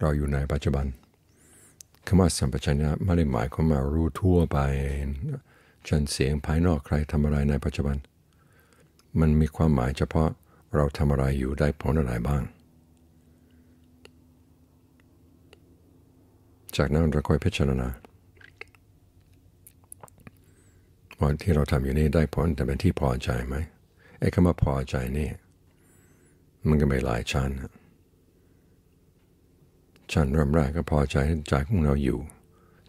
เราอยู่ในปัจจุบันคำว่าสัมปชัญญะไม่ได้หมายความว่ารู้ทั่วไปชนเสียงภายนอกใครทำอะไรในปัจจุบัน มันมีความหมายเฉพาะเราทำอะไรอยู่ได้ผลอะไรบ้าง จากนั้นเราค่อยพิจารณาว่าที่เราทำอยู่นี้ได้ผลแต่เป็นที่พอใจไหมไอ้คำว่าพอใจนี่มันก็ไม่หลายชั้น ชั้นเริ่มแรกก็พอใจใจของเราอยู่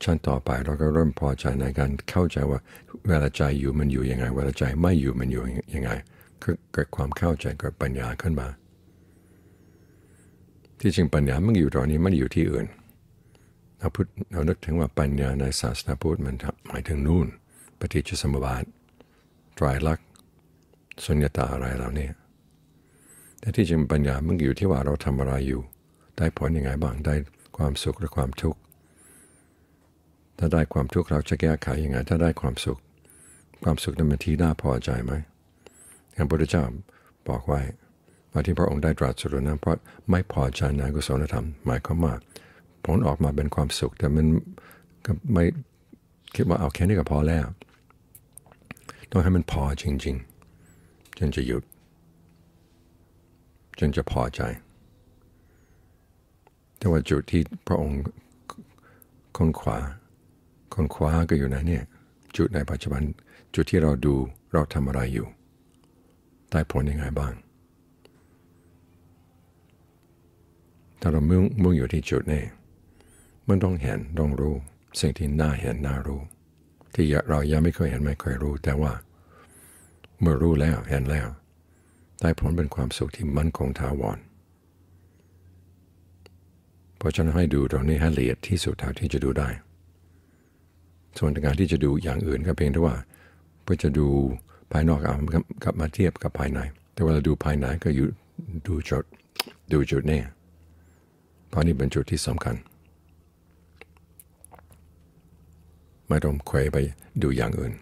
ชั้นต่อไปเราก็เริ่มพอใจในการเข้าใจว่าเวลาใจอยู่มันอยู่ยังไง เวลาใจไม่อยู่มันอยู่ยังไงคือเกิดความเข้าใจเกิดปัญญาขึ้นมา ที่จริงปัญญามันอยู่ตรงนี้มันอยู่ที่อื่นเราพูดเรานึกถึงว่าปัญญาในศาสนาพุทธมันหมายถึงนู่น ปฏิจจสมุปบาทตรลักษณ์สุญญตาอะไรเหล่านี้แต่ที่จริงปัญญามันอยู่ที่ว่าเราทำอะไรอยู่ ได้ผลยังไงบ้างได้ความสุขหรือความทุกข์ถ้าได้ความทุกข์เราจะแก้ไขยังไง ถ้าได้ความสุข ความสุขนั้นเป็นที่น่าพอใจไหมพระพุทธเจ้าบอกไว้ว่าที่พระองค์ได้ตรัสรู้นั้นเพราะไม่พอใจในกุศลธรรม หมายความว่าผลออกมาเป็นความสุข แต่มันก็ไม่คิดว่าเอาแค่นี้ก็พอแล้ว ต้องให้มันพอจริง ๆ จนจะหยุด จนจะพอใจ แต่ว่าจุดที่พระองค์ค้นขวาค้นคว้าก็อยู่ในเนี่ยจุดในปัจจุบันจุดที่เราดูเราทำอะไรอยู่ได้ผลยังไงบ้าง ถ้าเรามุ่งมุ่งอยู่ที่จุดนี้มันต้องเห็นต้องรู้ สิ่งที่น่าเห็นน่ารู้ ที่เรายังไม่เคยเห็นไม่เคยรู้ แต่ว่า เมื่อรู้แล้วเห็นแล้ว ได้ผลเป็นความสุขที่มั่นคงถาวร เพราะฉะนั้นให้ดูตรงนี้ให้ละเอียดที่สุดเท่าที่จะดูได้ ส่วนการที่จะดูอย่างอื่นก็เพียงแต่ว่าเพื่อจะดูภายนอกกับมาเทียบกับภายใน แต่เวลาดูภายในก็อยู่ดูจุดดูจุดนี้เพราะนี่เป็นจุดที่สำคัญ ไม่ต้องเคยไปดูอย่างอื่น